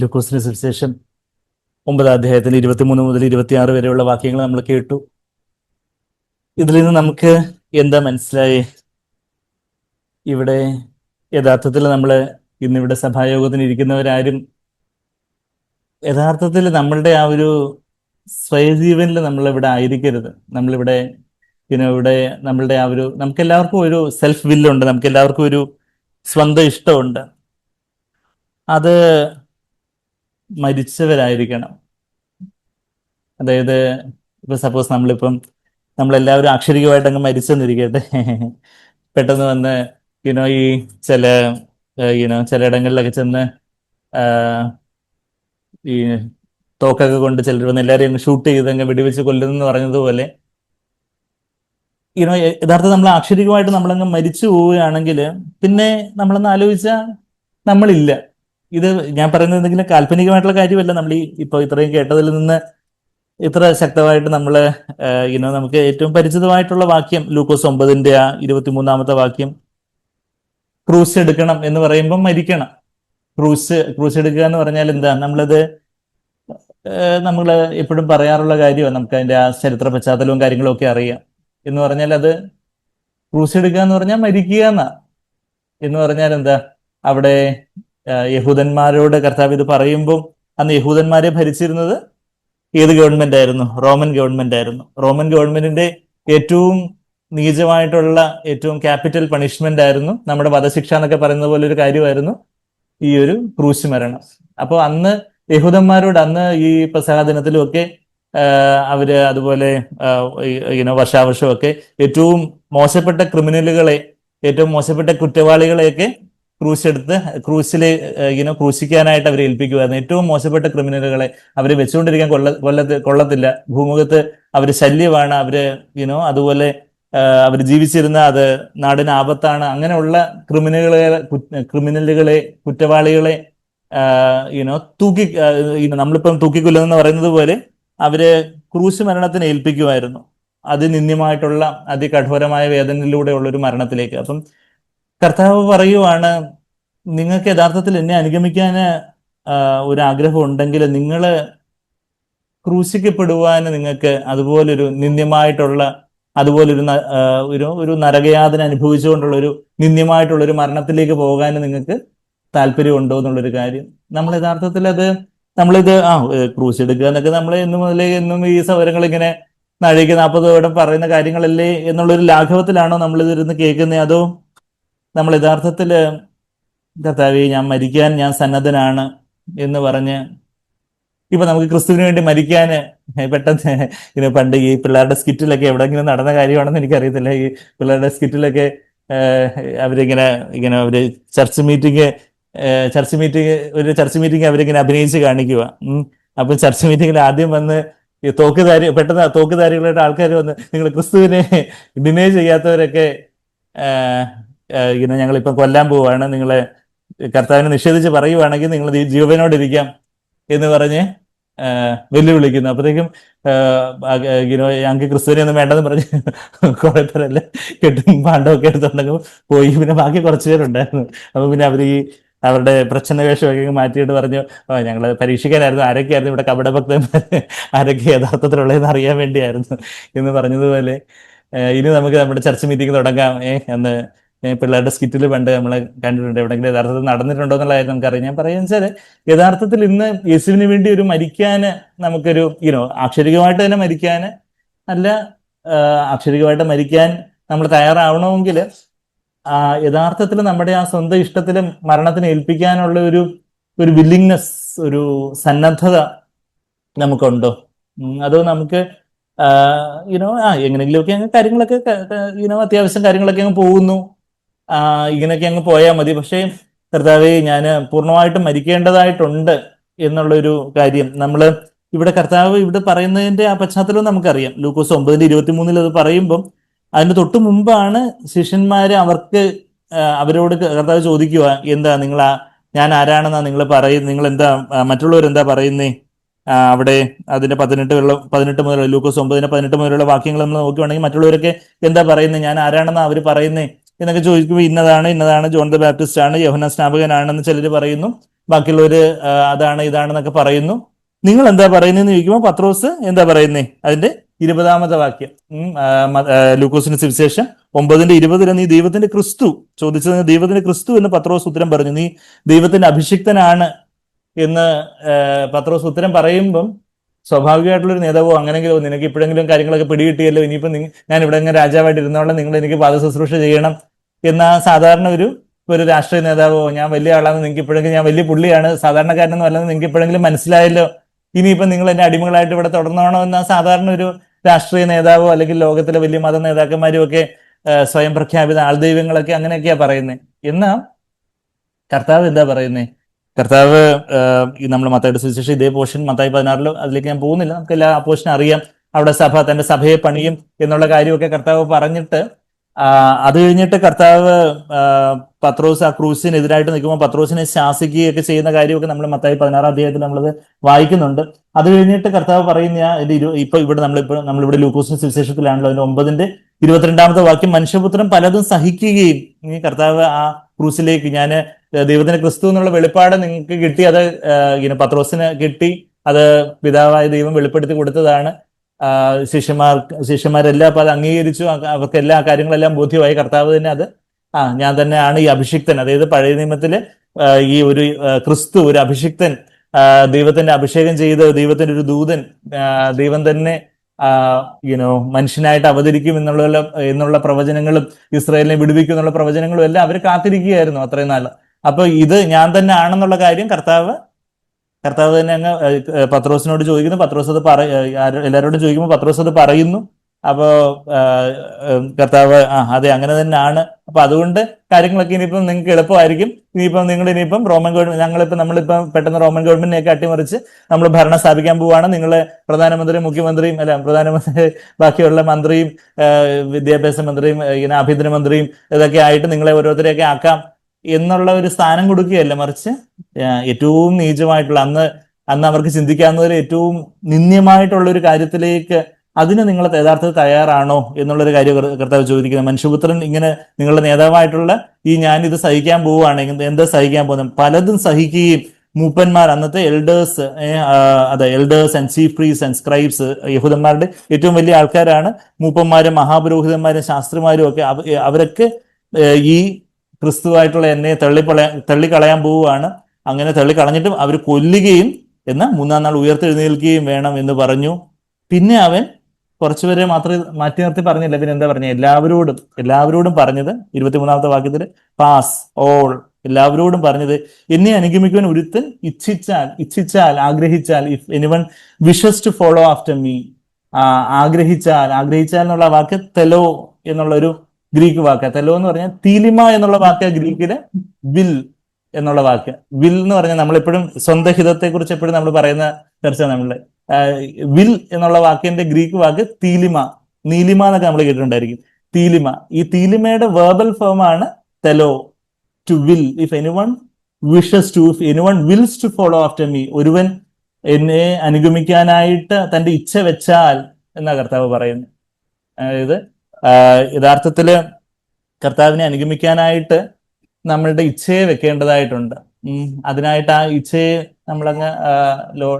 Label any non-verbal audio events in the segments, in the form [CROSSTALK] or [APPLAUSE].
ലൂക്കോസിന് സുവിശേഷം ഒമ്പതാം അധ്യായത്തിൽ ഇരുപത്തിമൂന്ന് മുതൽ ഇരുപത്തിയാറ് വരെയുള്ള വാക്യങ്ങൾ നമ്മൾ കേട്ടു. ഇതിൽ നിന്ന് നമുക്ക് എന്താ മനസ്സിലായി? ഇവിടെ യഥാർത്ഥത്തിൽ നമ്മൾ ഇന്നിവിടെ സഭായോഗത്തിന് ഇരിക്കുന്നവരാരും യഥാർത്ഥത്തിൽ നമ്മളുടെ ആ ഒരു സ്വയജീവനിൽ നമ്മളിവിടെ ആയിരിക്കരുത്. നമ്മളിവിടെ പിന്നെ ഇവിടെ നമ്മളുടെ ആ ഒരു നമുക്ക് എല്ലാവർക്കും ഒരു സെൽഫ് വില്ലുണ്ട് നമുക്ക് എല്ലാവർക്കും ഒരു സ്വന്തം ഇഷ്ടമുണ്ട്. അത് മരിച്ചവരായിരിക്കണം. അതായത് ഇപ്പൊ സപ്പോസ് നമ്മളിപ്പം നമ്മളെല്ലാവരും അക്ഷരികമായിട്ട് അങ്ങ് മരിച്ചെന്നിരിക്കട്ടെ. പെട്ടെന്ന് വന്ന് യുനോ ഈ ചില യുനോ ചിലയിടങ്ങളിലൊക്കെ ചെന്ന് ഈ തോക്കൊക്കെ കൊണ്ട് ചിലർ വന്ന് എല്ലാവരെയും ഷൂട്ട് ചെയ്ത് അങ്ങ് വെടിവെച്ച് കൊല്ലുന്നെന്ന് പറഞ്ഞതുപോലെ യുനോ യഥാർത്ഥം നമ്മൾ അക്ഷരികമായിട്ട് നമ്മളങ്ങ് മരിച്ചു പോവുകയാണെങ്കിൽ പിന്നെ നമ്മളൊന്ന് ആലോചിച്ചാൽ നമ്മളില്ല. ഇത് ഞാൻ പറയുന്നത് എന്തെങ്കിലും കാൽപ്പനികമായിട്ടുള്ള കാര്യമല്ല. നമ്മൾ ഈ ഇപ്പൊ ഇത്രയും കേട്ടതിൽ നിന്ന് ഇത്ര ശക്തമായിട്ട് നമ്മൾ ഇനോ നമുക്ക് ഏറ്റവും പരിചിതമായിട്ടുള്ള വാക്യം ലൂക്കോസ് ഒമ്പതിന്റെ ആ ഇരുപത്തിമൂന്നാമത്തെ വാക്യം ക്രൂസ് എടുക്കണം എന്ന് പറയുമ്പോൾ മരിക്കണം. ക്രൂസ് ക്രൂസ് എടുക്കുക എന്ന് പറഞ്ഞാൽ എന്താ? നമ്മളത് നമ്മൾ എപ്പോഴും പറയാറുള്ള കാര്യമാണ്. നമുക്ക് അതിന്റെ ആ ചരിത്ര പശ്ചാത്തലവും കാര്യങ്ങളും ഒക്കെ അറിയാം. എന്ന് പറഞ്ഞാൽ അത് ക്രൂസ് എടുക്കുക എന്ന് പറഞ്ഞാൽ മരിക്കുക എന്നാ എന്ന് പറഞ്ഞാൽ എന്താ? അവിടെ യഹൂദന്മാരോട് കർത്താവ് ഇത് പറയുമ്പോൾ അന്ന് യഹൂദന്മാരെ ഭരിച്ചിരുന്നത് ഏത് ഗവൺമെന്റ് ആയിരുന്നു? റോമൻ ഗവൺമെന്റ് ആയിരുന്നു. റോമൻ ഗവൺമെന്റിന്റെ ഏറ്റവും നീചമായിട്ടുള്ള ഏറ്റവും ക്യാപിറ്റൽ പണിഷ്മെന്റ് ആയിരുന്നു നമ്മുടെ വധശിക്ഷ എന്നൊക്കെ പറയുന്ന പോലെ ഒരു കാര്യമായിരുന്നു ഈ ഒരു ക്രൂശ് മരണം. അപ്പോൾ അന്ന് യഹൂദന്മാരോട് അന്ന് ഈ പ്രസഹ ദിനത്തിലുമൊക്കെ അവർ അതുപോലെ വർഷാവർഷമൊക്കെ ഏറ്റവും മോശപ്പെട്ട ക്രിമിനലുകളെ ഏറ്റവും മോശപ്പെട്ട കുറ്റവാളികളെയൊക്കെ ക്രൂശ് എടുത്ത് ക്രൂസിൽ ഇങ്ങനെ ക്രൂശിക്കാനായിട്ട് അവരെ ഏൽപ്പിക്കുമായിരുന്നു ഏറ്റവും മോശപ്പെട്ട ക്രിമിനലുകളെ അവർ വെച്ചുകൊണ്ടിരിക്കാൻ കൊള്ള കൊല്ലത്ത് കൊള്ളത്തില്ല. ഭൂമുഖത്ത് അവർ ശല്യമാണ്. അവർ യുനോ അതുപോലെ അവർ ജീവിച്ചിരുന്ന അത് നാടിന് ആപത്താണ്. അങ്ങനെയുള്ള ക്രിമിനലുകളെ ക്രിമിനലുകളെ കുറ്റവാളികളെ യുനോ തൂക്കി നമ്മളിപ്പം തൂക്കിക്കൊല്ലുന്ന പറയുന്നത് പോലെ അവർ ക്രൂശ് മരണത്തിന് ഏൽപ്പിക്കുമായിരുന്നു അതിനിന്യമായിട്ടുള്ള അതികഠോരമായ വേദനയിലൂടെയുള്ള ഒരു മരണത്തിലേക്ക്. അപ്പം കർത്താവ് പറയുവാണ് നിങ്ങൾക്ക് യഥാർത്ഥത്തിൽ എന്നെ അനുഗമിക്കാൻ ഒരു ആഗ്രഹം ഉണ്ടെങ്കിൽ നിങ്ങൾ ക്രൂശിക്കപ്പെടുവാൻ നിങ്ങൾക്ക് അതുപോലൊരു നിന്ദ്യമായിട്ടുള്ള അതുപോലൊരു ഒരു ഒരു നരകയാതന അനുഭവിച്ചുകൊണ്ടുള്ള ഒരു നിന്ദ്യമായിട്ടുള്ള ഒരു മരണത്തിലേക്ക് പോകാൻ നിങ്ങൾക്ക് താല്പര്യമുണ്ടോ എന്നുള്ളൊരു കാര്യം. നമ്മൾ യഥാർത്ഥത്തിൽ അത് നമ്മളിത് ആ ക്രൂശ് എടുക്കുക എന്നൊക്കെ നമ്മൾ എന്നു മുതലേ എന്നും ഈ സൗകര്യങ്ങൾ ഇങ്ങനെ നാഴിക നാൽപ്പത് വടം പറയുന്ന കാര്യങ്ങളല്ലേ എന്നുള്ളൊരു ലാഘവത്തിലാണോ നമ്മളിതിരുന്ന് കേൾക്കുന്നത് അതോ നമ്മൾ യഥാർത്ഥത്തിൽ കർത്താവെ ഞാൻ മരിക്കാൻ ഞാൻ സന്നദ്ധനാണ് എന്ന് പറഞ്ഞ് ഇപ്പൊ നമുക്ക് ക്രിസ്തുവിന് വേണ്ടി മരിക്കാൻ പെട്ടെന്ന് ഇങ്ങനെ പണ്ട് ഈ പിള്ളേരുടെ സ്കിറ്റിലൊക്കെ എവിടെങ്കിലും നടന്ന കാര്യമാണെന്ന് എനിക്കറിയത്തില്ല ഈ പിള്ളേരുടെ സ്കിറ്റിലൊക്കെ അവരിങ്ങനെ ഇങ്ങനെ ഒരു ചർച്ച് മീറ്റിംഗ് ചർച്ച് മീറ്റിംഗ് ഒരു ചർച്ച് മീറ്റിംഗ് അവരിങ്ങനെ അഭിനയിച്ച് കാണിക്കുക. അപ്പൊ ചർച്ച് മീറ്റിംഗിൽ ആദ്യം വന്ന് തോക്കുധാരി പെട്ടെന്ന് തോക്കുധാരികളായിട്ട് ആൾക്കാർ വന്ന് നിങ്ങൾ ക്രിസ്തുവിനെ ഡിനേ ചെയ്യാത്തവരൊക്കെ ഇങ്ങനെ ഞങ്ങൾ ഇപ്പം കൊല്ലാൻ പോവുകയാണ് നിങ്ങളെ കർത്താവിനെ നിഷേധിച്ച് പറയുവാണെങ്കിൽ നിങ്ങൾ ജീവനോടിരിക്കാം എന്ന് പറഞ്ഞ് വെല്ലുവിളിക്കുന്നു. അപ്പോഴത്തേക്കും ഞങ്ങൾക്ക് ക്രിസ്തുവിനെ ഒന്നും വേണ്ടെന്ന് പറഞ്ഞ് കുറെ പേരല്ല കെട്ടും പാണ്ഡവൊക്കെ എടുത്തുണ്ടെങ്കിൽ പോയി. പിന്നെ ബാക്കി കുറച്ച് പേരുണ്ടായിരുന്നു. അപ്പൊ പിന്നെ അവർ ഈ അവരുടെ പ്രശ്ന വേഷമൊക്കെ അങ്ങ് മാറ്റിയിട്ട് പറഞ്ഞു ഞങ്ങൾ പരീക്ഷിക്കാനായിരുന്നു. ആരൊക്കെയായിരുന്നു ഇവിടെ കപടഭക്തന്മാർ ആരൊക്കെ യഥാർത്ഥത്തിലുള്ളതെന്ന് അറിയാൻ വേണ്ടിയായിരുന്നു? എന്ന് പറഞ്ഞതുപോലെ ഇനി നമുക്ക് നമ്മുടെ ചർച്ച മീറ്റിംഗ് തുടങ്ങാം. ഏഹ് എന്ന് പിള്ളേരുടെ സ്കിറ്റിൽ പണ്ട് നമ്മൾ കണ്ടിട്ടുണ്ട്. എവിടെയെങ്കിലും യഥാർത്ഥത്തിൽ നടന്നിട്ടുണ്ടോ എന്നുള്ള കാര്യം നമുക്കറിയാം. ഞാൻ പറയുന്നത് വെച്ചാൽ യഥാർത്ഥത്തിൽ ഇന്ന് യേശുവിന് വേണ്ടി ഒരു മരിക്കാന് നമുക്കൊരു യുനോ ആക്ഷരികമായിട്ട് തന്നെ മരിക്കാൻ അല്ല ആക്ഷരികമായിട്ട് മരിക്കാൻ നമ്മൾ തയ്യാറാവണമെങ്കിൽ യഥാർത്ഥത്തിൽ നമ്മുടെ ആ സ്വന്തം ഇഷ്ടത്തിൽ മരണത്തിന് ഏൽപ്പിക്കാനുള്ള ഒരു ഒരു വില്ലിങ്നെസ് ഒരു സന്നദ്ധത നമുക്കുണ്ടോ? അതോ നമുക്ക് യുനോ ആ എങ്ങനെയെങ്കിലുമൊക്കെ അങ്ങ് കാര്യങ്ങളൊക്കെ യുനോ അത്യാവശ്യം കാര്യങ്ങളൊക്കെ അങ്ങ് പോകുന്നു. ഇങ്ങനെയൊക്കെ അങ്ങ് പോയാൽ മതി. പക്ഷേ കർത്താവെ ഞാൻ പൂർണമായിട്ടും മരിക്കേണ്ടതായിട്ടുണ്ട് എന്നുള്ളൊരു കാര്യം നമ്മൾ ഇവിടെ കർത്താവ് ഇവിടെ പറയുന്നതിന്റെ ആ പശ്ചാത്തലം നമുക്കറിയാം. ലൂക്കോസ് ഒമ്പതിന്റെ ഇരുപത്തിമൂന്നിൽ അത് പറയുമ്പം അതിന് തൊട്ട് മുമ്പാണ് ശിഷ്യന്മാർ അവർക്ക് അവരോട് കർത്താവ് ചോദിക്കുക എന്താ നിങ്ങൾ ഞാൻ ആരാണെന്നാ നിങ്ങൾ പറയുന്നത് നിങ്ങൾ എന്താ മറ്റുള്ളവർ എന്താ പറയുന്നേ? അവിടെ അതിന്റെ പതിനെട്ട് വെള്ളം പതിനെട്ട് മുതൽ ലൂക്കോസ് ഒമ്പതിന് പതിനെട്ട് മുതലുള്ള വാക്യങ്ങൾ നമ്മൾ നോക്കുകയാണെങ്കിൽ മറ്റുള്ളവരൊക്കെ എന്താ പറയുന്നത് ഞാൻ ആരാണെന്നാ അവർ പറയുന്നേ? എന്നൊക്കെ ചോദിക്കുമ്പോൾ ഇന്നതാണ് ഇന്നതാണ് ജോൺ ദ ബാപ്റ്റിസ്റ്റ് ആണ് യോഹന സ്നാപകനാണെന്ന് ചിലർ പറയുന്നു. ബാക്കിയുള്ളവര് അതാണ് ഇതാണെന്നൊക്കെ പറയുന്നു. നിങ്ങൾ എന്താ പറയുന്നതെന്ന് ചോദിക്കുമ്പോൾ പത്രോസ് എന്താ പറയുന്നേ? അതിന്റെ ഇരുപതാമത്തെ വാക്യം. ലൂക്കോസിന്റെ സുവിശേഷം ഒമ്പതിന്റെ ഇരുപതിൽ നീ ദൈവത്തിന്റെ ക്രിസ്തു ചോദിച്ചതിന് ദൈവത്തിന്റെ ക്രിസ്തു എന്ന് പത്രോസ് ഉത്തരം പറഞ്ഞു. നീ ദൈവത്തിന്റെ അഭിഷിക്തനാണ് എന്ന് പത്രോസ് ഉത്തരം പറയുമ്പം സ്വാഭാവികമായിട്ടുള്ള ഒരു നേതാവോ അങ്ങനെങ്കിലും നിനക്ക് ഇപ്പോഴെങ്കിലും കാര്യങ്ങളൊക്കെ പിടികിട്ടിയല്ലോ ഇനിയിപ്പോ നിങ്ങ- ഞാൻ ഇവിടെ ഇങ്ങനെ രാജാവായിട്ട് ഇരുന്നോളാം നിങ്ങൾ എനിക്ക് പാദ ശുശ്രൂഷ ചെയ്യണം എന്ന സാധാരണ ഒരു ഒരു രാഷ്ട്രീയ നേതാവോ ഞാൻ വലിയ ആളാണ് നിങ്ങൾക്ക് ഇപ്പോഴെങ്കിലും ഞാൻ വലിയ പുള്ളിയാണ് സാധാരണക്കാരനെന്ന് അല്ലെന്ന് നിങ്ങൾക്ക് ഇപ്പോഴെങ്കിലും മനസ്സിലായല്ലോ ഇനിയിപ്പോ നിങ്ങൾ എന്നെ അടിമകളായിട്ട് ഇവിടെ തുടർന്നോണോ എന്ന സാധാരണ ഒരു രാഷ്ട്രീയ നേതാവോ അല്ലെങ്കിൽ ലോകത്തിലെ വലിയ മത നേതാക്കന്മാരും ഒക്കെ സ്വയം പ്രഖ്യാപിത ആൾദൈവങ്ങളൊക്കെ അങ്ങനെയൊക്കെയാ പറയുന്നത് എന്നാ കർത്താവ് എന്താ പറയുന്നേ? കർത്താവ് നമ്മൾ മത്തായുടെ സുവിശേഷം ഇതേ പോർഷൻ മത്തായി പതിനാറിലോ അതിലേക്ക് ഞാൻ പോകുന്നില്ല. നമുക്ക് എല്ലാ ആ പോർഷൻ അറിയാം. അവിടെ സഭ തന്റെ സഭയെ പണിയും എന്നുള്ള കാര്യമൊക്കെ കർത്താവ് പറഞ്ഞിട്ട് അത് കഴിഞ്ഞിട്ട് കർത്താവ് പത്രോസ് ആ ക്രൂസിനെതിരായിട്ട് നിൽക്കുമ്പോൾ പത്രോസിനെ ശാസിക്കുകയൊക്കെ ചെയ്യുന്ന കാര്യമൊക്കെ നമ്മൾ മത്തായി പതിനാറാം അധ്യായത്തിൽ നമ്മളത് വായിക്കുന്നുണ്ട്. അത് കഴിഞ്ഞിട്ട് കർത്താവ് പറയുന്ന ഇപ്പൊ ഇവിടെ നമ്മളിപ്പോ നമ്മളിവിടെ ലൂക്കോസിന്റെ സുവിശേഷത്തിലാണല്ലോ അതിന്റെ ഒമ്പതിന്റെ ഇരുപത്തിരണ്ടാമത്തെ വാക്യം മനുഷ്യപുത്രൻ പലതും സഹിക്കുകയും ഈ കർത്താവ് ആ ക്രൂസിലേക്ക് ഞാൻ ദൈവത്തിന്റെ ക്രിസ്തു എന്നുള്ള വെളിപ്പാട് നിങ്ങൾക്ക് കിട്ടി അത് ഇങ്ങനെ പത്രോസിന് കിട്ടി അത് പിതാവായ ദൈവം വെളിപ്പെടുത്തി കൊടുത്തതാണ്. ശിഷ്യന്മാർ ശിഷ്യന്മാരെല്ലാം അപ്പൊ അത് അംഗീകരിച്ചു. അവർക്ക് എല്ലാ കാര്യങ്ങളെല്ലാം ബോധ്യമായി. കർത്താവ് തന്നെ അത് ആ ഞാൻ തന്നെയാണ് ഈ അഭിഷിക്തൻ. അതായത് പഴയ നിയമത്തിൽ ഈ ഒരു ക്രിസ്തു ഒരു അഭിഷിക്തൻ ദൈവത്തിന്റെ അഭിഷേകം ചെയ്ത് ദൈവത്തിന്റെ ഒരു ദൂതൻ ദൈവം തന്നെ യുനോ മനുഷ്യനായിട്ട് അവതരിക്കും എന്നുള്ള എന്നുള്ള പ്രവചനങ്ങളും ഇസ്രായേലിനെ വിടുവിക്കും എന്നുള്ള പ്രവചനങ്ങളും എല്ലാം അവർ കാത്തിരിക്കുകയായിരുന്നു അത്രയും നാൾ അപ്പൊ ഇത് ഞാൻ തന്നെ ആണെന്നുള്ള കാര്യം കർത്താവ് കർത്താവ് തന്നെ അങ്ങ് പത്രോസിനോട് ചോദിക്കുന്നു. പത്രോസ് അത് പറ എല്ലാവരോടും ചോദിക്കുമ്പോൾ പത്രോസ് അത് പറയുന്നു. അപ്പോൾ കർത്താവ് ആ അതെ അങ്ങനെ തന്നെയാണ് അപ്പൊ അതുകൊണ്ട് കാര്യങ്ങളൊക്കെ ഇനിയിപ്പം നിങ്ങൾക്ക് എളുപ്പമായിരിക്കും. ഇനിയിപ്പം നിങ്ങൾ ഇനിയിപ്പം റോമൻ ഗവൺമെന്റ് ഞങ്ങളിപ്പം നമ്മളിപ്പം പെട്ടെന്ന് റോമൻ ഗവൺമെന്റിനെയൊക്കെ അട്ടിമറിച്ച് നമ്മൾ ഭരണം സ്ഥാപിക്കാൻ പോവാണ്. നിങ്ങൾ പ്രധാനമന്ത്രി മുഖ്യമന്ത്രിയും അല്ല പ്രധാനമന്ത്രി ബാക്കിയുള്ള മന്ത്രിയും വിദ്യാഭ്യാസ മന്ത്രിയും ഇങ്ങനെ ആഭ്യന്തരമന്ത്രിയും ഇതൊക്കെ ആയിട്ട് നിങ്ങളെ ഓരോരുത്തരെയൊക്കെ ആക്കാം. എന്നുള്ള ഒരു സ്ഥാനം കൊടുക്കുകയല്ല മറിച്ച്? ഏറ്റവും നീചമായിട്ടുള്ള അന്ന് അന്ന് അവർക്ക് ചിന്തിക്കാവുന്നതിൽ ഏറ്റവും നിന്ദ്യമായിട്ടുള്ള ഒരു കാര്യത്തിലേക്ക് അതിന് നിങ്ങൾ യഥാർത്ഥത്തിൽ തയ്യാറാണോ എന്നുള്ളൊരു കാര്യം കർ- കർത്താവ് ചോദിക്കുന്നത്. മനുഷ്യപുത്രൻ ഇങ്ങനെ നിങ്ങളുടെ നേതാവായിട്ടുള്ള ഈ ഞാൻ ഇത് സഹിക്കാൻ പോവുകയാണെങ്കിൽ എന്താ സഹിക്കാൻ പോകുന്നത്? പലതും സഹിക്കുകയും മൂപ്പന്മാർ അന്നത്തെ എൽഡേഴ്സ് അതെ elders and chief priest and scribes യഹൂദന്മാരുടെ ഏറ്റവും വലിയ ആൾക്കാരാണ് മൂപ്പന്മാരും മഹാപുരോഹിതന്മാരും ശാസ്ത്രിമാരും ഒക്കെ. അവരൊക്കെ ഈ ക്രിസ്തുവായിട്ടുള്ള എന്നെ തള്ളിപ്പള തള്ളിക്കളയാൻ പോവുകയാണ്. അങ്ങനെ തള്ളിക്കളഞ്ഞിട്ടും അവർ കൊല്ലുകയും എന്നാൽ മൂന്നാം നാൾ ഉയർത്തെഴുന്നേൽക്കുകയും വേണം എന്ന് പറഞ്ഞു. പിന്നെ അവൻ കുറച്ചുപേരെ മാത്രമേ മാറ്റി നിർത്തി പറഞ്ഞില്ല. പിന്നെ എന്താ പറഞ്ഞ? എല്ലാവരോടും എല്ലാവരോടും പറഞ്ഞത് ഇരുപത്തിമൂന്നാമത്തെ വാക്യത്തിൽ പാസ് ഓൾ എല്ലാവരോടും പറഞ്ഞത് എന്നെ അനുഗമിക്കുവാൻ ഒരുത്തൻ ഇച്ഛിച്ചാൽ ഇച്ഛിച്ചാൽ ആഗ്രഹിച്ചാൽ if anyone wishes to follow after me ആഗ്രഹിച്ചാൽ ആഗ്രഹിച്ചാൽ എന്നുള്ള വാക്ക് തെലോ എന്നുള്ള ഒരു ഗ്രീക്ക് വാക്ക്. തെലോ എന്ന് പറഞ്ഞാൽ തീലിമ എന്നുള്ള വാക്ക് ഗ്രീക്കിൽ വിൽ എന്നുള്ള വാക്ക്. വിൽ എന്ന് പറഞ്ഞാൽ നമ്മളെപ്പോഴും സ്വന്തം ഹിതത്തെ കുറിച്ച് എപ്പോഴും നമ്മൾ പറയുന്ന ചർച്ച നമ്മൾ വിൽ എന്നുള്ള വാക്കിന്റെ ഗ്രീക്ക് വാക്ക് തീലിമ നീലിമ എന്നൊക്കെ നമ്മൾ കേട്ടിട്ടുണ്ടായിരിക്കും. തീലിമ. ഈ തീലിമയുടെ വേർബൽ ഫോം ആണ് തെലോ to will if any one wishes to if any one wills to follow after me ഒരുവൻ എന്നെ അനുഗമിക്കാനായിട്ട് തന്റെ ഇച്ഛ വെച്ചാൽ എന്നാ കർത്താവ് പറയുന്നു. അതായത് ആ, യഥാർത്ഥത്തിൽ കർത്താവിനെ അനുഗമിക്കാനായിട്ട് നമ്മളുടെ ഇച്ഛയെ വെക്കേണ്ടതായിട്ടുണ്ട്. അതിനായിട്ട് ആ ഇച്ഛയെ നമ്മളങ്ങ് ലോ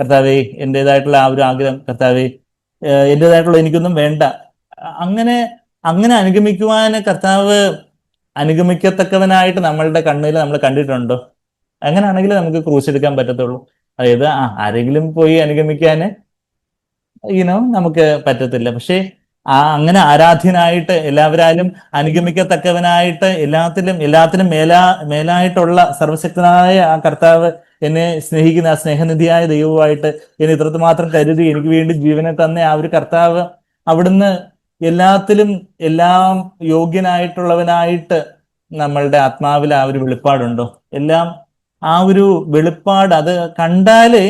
കർത്താവേ എന്റെതായിട്ടുള്ള ആ ഒരു ആഗ്രഹം കർത്താവേ എന്റെതായിട്ടുള്ള എനിക്കൊന്നും വേണ്ട. അങ്ങനെ അങ്ങനെ അനുഗമിക്കുവാൻ കർത്താവ് അനുഗമിക്കത്തക്കവനായിട്ട് നമ്മളുടെ കണ്ണിൽ നമ്മൾ കണ്ടിട്ടുണ്ടോ? അങ്ങനെയാണെങ്കിൽ നമുക്ക് ക്രൂശ് എടുക്കാൻ പറ്റത്തുള്ളൂ. അതായത് ആ ആരെങ്കിലും പോയി അനുഗമിക്കാൻ ഈനോ നമുക്ക് പറ്റത്തില്ല. പക്ഷേ ആ അങ്ങനെ ആരാധ്യനായിട്ട് എല്ലാവരാലും അനുഗമിക്കത്തക്കവനായിട്ട് എല്ലാത്തിലും എല്ലാത്തിനും മേലാ മേലായിട്ടുള്ള സർവശക്തനായ ആ കർത്താവ് എന്നെ സ്നേഹിക്കുന്ന ആ സ്നേഹനിധിയായ ദൈവമായിട്ട് എന്നെ ഇത്രമാത്രം കരുതി എനിക്ക് വേണ്ടി ജീവനെ തന്നെ ആ ഒരു കർത്താവ് അവിടുന്ന് എല്ലാത്തിലും എല്ലാം യോഗ്യനായിട്ടുള്ളവനായിട്ട് നമ്മളുടെ ആത്മാവിൽ ആ ഒരു വെളിപ്പാടുണ്ടോ? എല്ലാം ആ ഒരു വെളിപ്പാട് അത് കണ്ടാലേ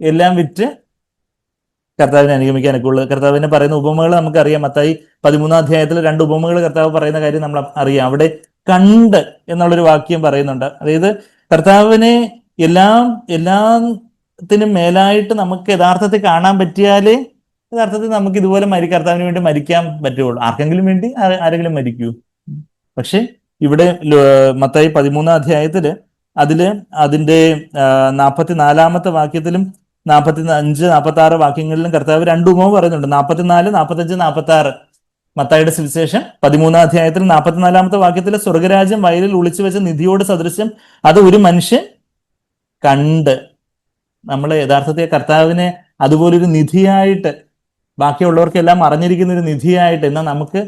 എല്ലാം വിറ്റ് കർത്താവിനെ അനുഗമിക്കാനൊക്കെ ഉള്ളത് കർത്താവിനെ പറയുന്ന ഉപമകൾ നമുക്കറിയാം. മത്തായി പതിമൂന്നാം അധ്യായത്തിൽ രണ്ട് ഉപമകൾ കർത്താവ് പറയുന്ന കാര്യം നമ്മൾ അറിയാം. അവിടെ കണ്ട് എന്നുള്ളൊരു വാക്യം പറയുന്നുണ്ട്. അതായത് കർത്താവിനെ എല്ലാം എല്ലാത്തിനും മേലായിട്ട് നമുക്ക് യഥാർത്ഥത്തിൽ കാണാൻ പറ്റിയാലേ യഥാർത്ഥത്തിൽ നമുക്ക് ഇതുപോലെ മരി കർത്താവിന് വേണ്ടി മരിക്കാൻ പറ്റുള്ളൂ. ആർക്കെങ്കിലും വേണ്ടി? ആരെങ്കിലും മരിക്കൂ. പക്ഷെ ഇവിടെ മത്തായി പതിമൂന്നാം അധ്യായത്തിൽ അതിൽ അതിന്റെ നാൽപ്പത്തി നാലാമത്തെ വാക്യത്തിലും നാൽപ്പത്തി അഞ്ച് നാൽപ്പത്തി ആറ് വാക്യങ്ങളിലും കർത്താവ് രണ്ടു ഉപമ പറയുന്നുണ്ട്. നാൽപ്പത്തിനാല് നാൽപ്പത്തഞ്ച് നാൽപ്പത്തി ആറ് മത്തായുടെ സുവിശേഷം പതിമൂന്നാം അധ്യായത്തിൽ നാൽപ്പത്തിനാലാമത്തെ വാക്യത്തിൽ സ്വർഗരാജ്യം വയലിൽ ഒളിച്ചു വെച്ച നിധിയോട് സദൃശ്യം അത് ഒരു മനുഷ്യൻ കണ്ട്. നമ്മൾ യഥാർത്ഥത്തെ കർത്താവിനെ അതുപോലൊരു നിധിയായിട്ട് ബാക്കിയുള്ളവർക്കെല്ലാം അറിഞ്ഞിരിക്കുന്ന ഒരു നിധിയായിട്ട് എന്നാൽ നമുക്ക്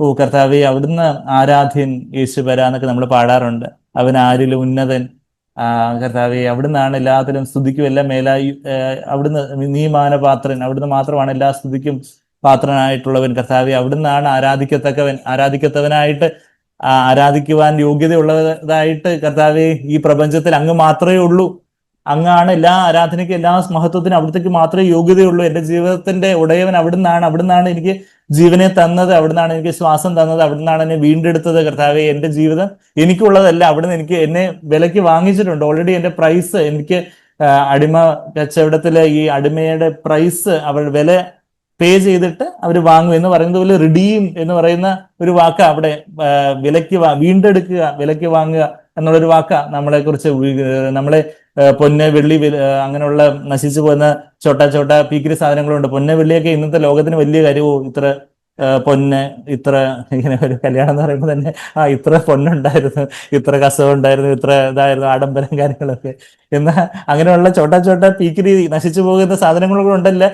ഓ കർത്താവെ അവിടുന്ന് ആരാധ്യൻ യേശുപര എന്നൊക്കെ നമ്മൾ പാടാറുണ്ട്. അവൻ ആരിലും ഉന്നതൻ കർത്താവെ അവിടുന്നാണ് എല്ലാത്തിലും സ്തുതിക്കും എല്ലാം മേലായി അവിടുന്ന് നീ മാനപാത്രൻ അവിടുന്ന് മാത്രമാണ് എല്ലാ സ്തുതിക്കും പാത്രനായിട്ടുള്ളവൻ. കർത്താവെ അവിടുന്നാണ് ആരാധിക്കത്തക്കവൻ ആരാധിക്കത്തവനായിട്ട് ആരാധിക്കുവാൻ യോഗ്യതയുള്ളതായിട്ട് കർത്താവെ ഈ പ്രപഞ്ചത്തിൽ അങ്ങ് മാത്രമേ ഉള്ളൂ. അങ്ങാണ് എല്ലാ ആരാധനയ്ക്കും എല്ലാ മഹത്വത്തിനും അവിടത്തേക്ക് മാത്രമേ യോഗ്യതയുള്ളൂ. എന്റെ ജീവിതത്തിന്റെ ഉടയവൻ അവിടുന്നാണ്. അവിടുന്നാണ് എനിക്ക് ജീവനെ തന്നത്. അവിടുന്നാണ് എനിക്ക് ശ്വാസം തന്നത്. അവിടുന്നാണ് എന്നെ വീണ്ടെടുത്തത്. കർത്താവെ എന്റെ ജീവിതം എനിക്കുള്ളതല്ല. അവിടുന്ന് എനിക്ക് എന്നെ വിലയ്ക്ക് വാങ്ങിച്ചിട്ടുണ്ട്. ഓൾറെഡി എന്റെ പ്രൈസ് എനിക്ക് അടിമ കച്ചവടത്തിലെ ഈ അടിമയുടെ പ്രൈസ് അവൾ വില പേ ചെയ്തിട്ട് അവർ വാങ്ങും എന്ന് പറയുന്നത് പോലെ റിഡീം എന്ന് പറയുന്ന ഒരു വാക്ക അവിടെ വിലയ്ക്ക് വീണ്ടെടുക്കുക വിലയ്ക്ക് വാങ്ങുക എന്നുള്ളൊരു വാക്ക നമ്മളെ കുറിച്ച് നമ്മളെ പൊന്ന് വെള്ളി അങ്ങനെയുള്ള നശിച്ചു പോകുന്ന ചോട്ട ചോട്ട പീക്കിരി സാധനങ്ങളുണ്ട്. പൊന്ന് വെള്ളിയൊക്കെ ഇന്നത്തെ ലോകത്തിന് വലിയ കാര്യവും ഇത്ര പൊന്ന്. ഇത്ര ഇങ്ങനെ ഒരു കല്യാണം എന്ന് പറയുമ്പോൾ തന്നെ ആ ഇത്ര പൊന്നുണ്ടായിരുന്നു. ഇത്ര കസവുണ്ടായിരുന്നു ഇത്ര ഇതായിരുന്നു ആഡംബരം കാര്യങ്ങളൊക്കെ. എന്നാൽ അങ്ങനെയുള്ള ചോട്ട ചോട്ട പീക്കിരി നശിച്ചു പോകുന്ന സാധനങ്ങളൊക്കെ ഉണ്ടല്ല.